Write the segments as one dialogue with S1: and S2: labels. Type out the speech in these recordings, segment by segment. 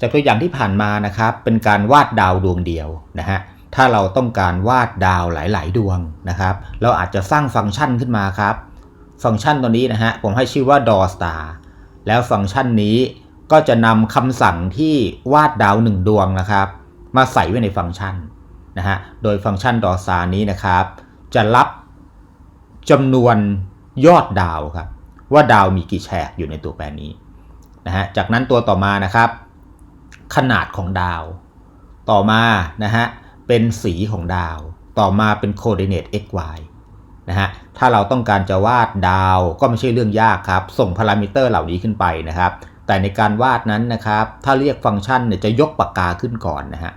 S1: จากตัวอย่างที่ผ่านมานะครับ เป็นการวาดดาวดวงเดียวนะฮะถ้าเราต้องการวาดดาวหลาย ๆ ดวงนะครับ เราอาจจะสร้างฟังก์ชันขึ้นมาครับ ฟังก์ชันตัวนี้นะฮะผมให้ชื่อว่า draw star แล้วฟังก์ชันนี้ก็จะนำคำสั่งที่วาดดาวหนึ่งดวงนะครับ มาใส่ไว้ในฟังก์ชันนะฮะโดยฟังก์ชัน draw star นี้นะครับ จะรับจำนวนยอดดาวครับ ว่าดาวมีกี่แฉกอยู่ในตัวแปรนี้นะฮะจากนั้นตัวต่อมานะครับ ขนาดของดาว ต่อมานะฮะเป็นสีของดาว ต่อมาเป็น coordinate x y นะฮะถ้าเราต้องการจะวาดดาวก็ไม่ใช่เรื่องยากครับ ส่งพารามิเตอร์เหล่านี้ขึ้นไปนะครับ แต่ในการวาดนั้นนะครับ ถ้าเรียกฟังก์ชันเนี่ยจะยกปากกาขึ้นก่อนนะฮะ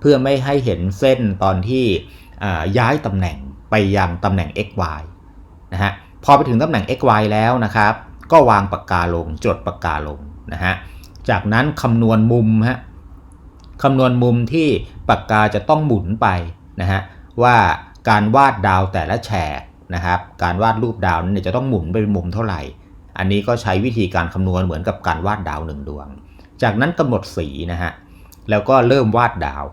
S1: เพื่อไม่ให้เห็นเส้นตอนที่ย้ายตำแหน่งไปยังตำแหน่ง x y นะฮะพอไปถึงตำแหน่ง x y แล้วนะครับ ก็วางปากกาลงจดปากกาลงนะฮะ จากนั้นคำนวณมุมฮะคำนวณมุมที่ปากกาจะต้องหมุนไปนะฮะว่าการวาดดาวแต่ละแฉกนะครับการวาดรูปดาวนั้นจะต้องหมุนไปเป็นมุมเท่าไหร่ อันนี้ก็ใช้วิธีการคำนวณเหมือนกับการวาดดาวหนึ่งดวง จากนั้นกำหนดสีนะฮะแล้วก็เริ่มวาดดาว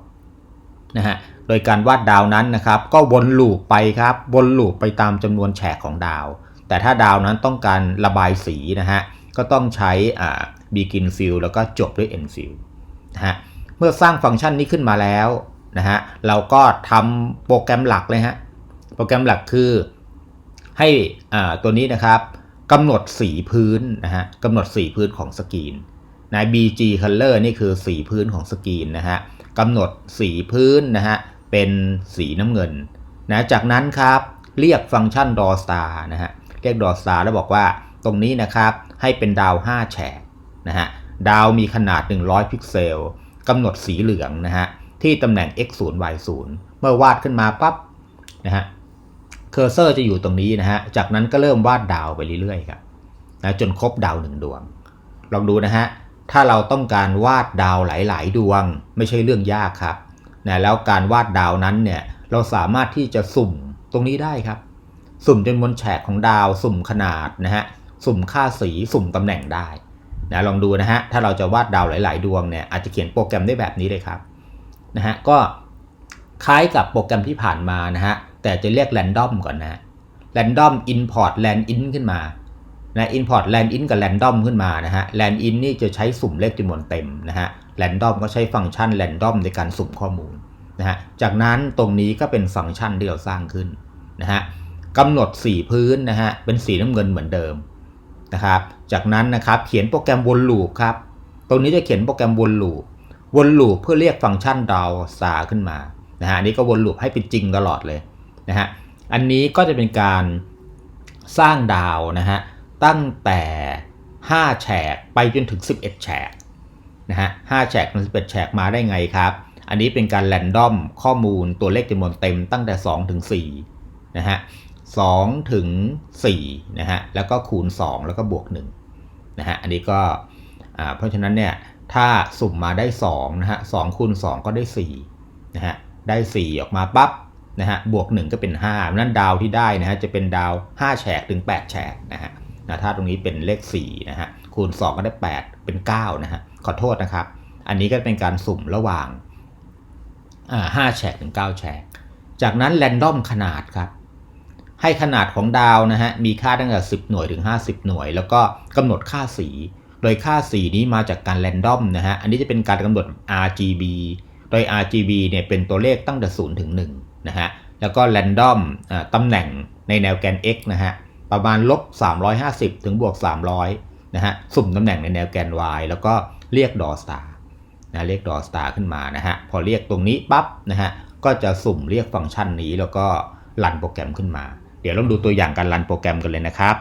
S1: นะฮะโดยการวาดดาวนั้นนะครับ ก็วนลูปไปครับวนลูปไปตามจำนวนแฉกของดาว แต่ถ้าดาวนั้นต้องการระบายสีนะฮะก็ต้องใช้อ่า begin fill แล้วก็จบด้วย end fill นะฮะเมื่อสร้างฟังก์ชันนี้ขึ้นมาแล้วนะฮะเราก็ทำโปรแกรมหลักเลยฮะโปรแกรมหลักคือให้อ่าตัวนี้นะครับกำหนดสีพื้นนะฮะกำหนดสีพื้นของสกรีนนะ BG Color นี่คือสีพื้นของสกรีนนะฮะกำหนดสีพื้นนะฮะเป็นสีน้ำเงินนะจากนั้นครับเรียกฟังก์ชัน draw star นะฮะเรียก draw star แล้วบอกว่าตรงนี้นะครับให้เป็นดาว 5 แฉก นะฮะดาวมีขนาด 100 พิกเซลกำหนดสีเหลืองนะฮะที่ตำแหน่ง x 0 y 0เมื่อวาดขึ้นมาปั๊บนะฮะเคอร์เซอร์จะอยู่ตรงนี้นะฮะจากนั้นก็เริ่มวาดดาวไปเรื่อยๆครับนะจนครบดาวหนึ่งดวง ลองดูนะฮะถ้าเราต้องการวาดดาวหลาย ๆ ดวง ไม่ใช่เรื่องยากครับนะแล้วการวาดดาวนั้นเนี่ยเราสามารถที่จะสุ่มตรงนี้ได้ครับ สุ่มจนวนแฉกของดาว สุ่มขนาดนะฮะ สุ่มค่าสี สุ่มตำแหน่งได้ นะลองดูนะฮะถ้าเราจะวาดดาวหลาย ๆ ดวงเนี่ยอาจจะเขียนโปรแกรมได้แบบนี้เลยครับนะฮะก็คล้ายกับโปรแกรมที่ผ่านมานะฮะแต่จะเรียก random ก่อนนะ random import land in ขึ้นมานะ import land in กับ random ขึ้นมานะฮะ land in นี่จะใช้สุ่มเลขจำนวนเต็มนะฮะ random ก็ใช้ฟังก์ชัน random ในการสุ่มข้อมูลนะฮะจากนั้นตรงนี้ก็เป็นฟังก์ชันที่เราสร้างขึ้นนะฮะกำหนดสีพื้นนะฮะเป็นสีน้ำเงินเหมือนเดิมนะครับ จากนั้นนะครับเขียนโปรแกรมวนลูปครับ ตรงนี้จะเขียนโปรแกรมวนลูปวนลูปเพื่อเรียกฟังก์ชันดาวสาขึ้นมานะฮะนนี้ก็วนลูปให้เป็นจริงตลอดเลยนะฮะอันนี้ก็จะเป็นการสร้างดาวนะฮะตั้งแต่ 5 แฉกไปจนถึง 11 แฉกนะฮะ5แฉกถึง11 แฉกมาได้ไงครับ อันนี้เป็นการแรนดอมข้อมูลตัวเลขจำนวนเต็มตั้งแต่ 2 ถึง4นะฮะ2ถึง4นะฮะแล้วก็คูณ 2 แล้วก็บวก 1 นะฮะอันนี้ก็เพราะฉะนั้นเนี่ยถ้าสุ่มมาได้2นะฮะ2คูณ2ก็ได้4นะฮะได้ 4 ออกมาปั๊บนะฮะบวก 1 ก็เป็น5นั้นดาวที่ได้นะฮะจะเป็นดาว 5 แฉกถึง 8 แฉกนะฮะนะถ้าตรงนี้เป็นเลข4นะฮะคูณ 2 ก็ได้ 8 เป็น9นะฮะขอโทษนะครับ อันนี้ก็เป็นการสุ่มระหว่างอ่า5แฉกถึง9แฉกจากนั้นแรนดอมขนาดครับ ให้ขนาดของดาวนะฮะมีค่าตั้งแต่ 10 หน่วยถึง 50 หน่วย แล้วก็กำหนดค่าสี โดยค่าสีนี้มาจากการแรนดอมนะฮะอันนี้จะเป็นการกำหนด RGB โดย RGB เนี่ยเป็นตัวเลขตั้งแต่ 0 ถึง 1 นะฮะแล้วก็แรนดอมตำแหน่งในแนวแกน x นะฮะประมาณลบ 350 ถึงบวก 300 นะฮะสุ่มตำแหน่งในแนวแกน y แล้วก็เรียกดอสตาร์นะเรียกดอสตาร์ขึ้นมานะฮะพอเรียกตรงนี้ปั๊บนะฮะก็จะสุ่มเรียกฟังก์ชันนี้แล้วก็รันโปรแกรมขึ้นมา เดี๋ยวเราดูตัวอย่างการรันโปรแกรมกันเลยนะครับ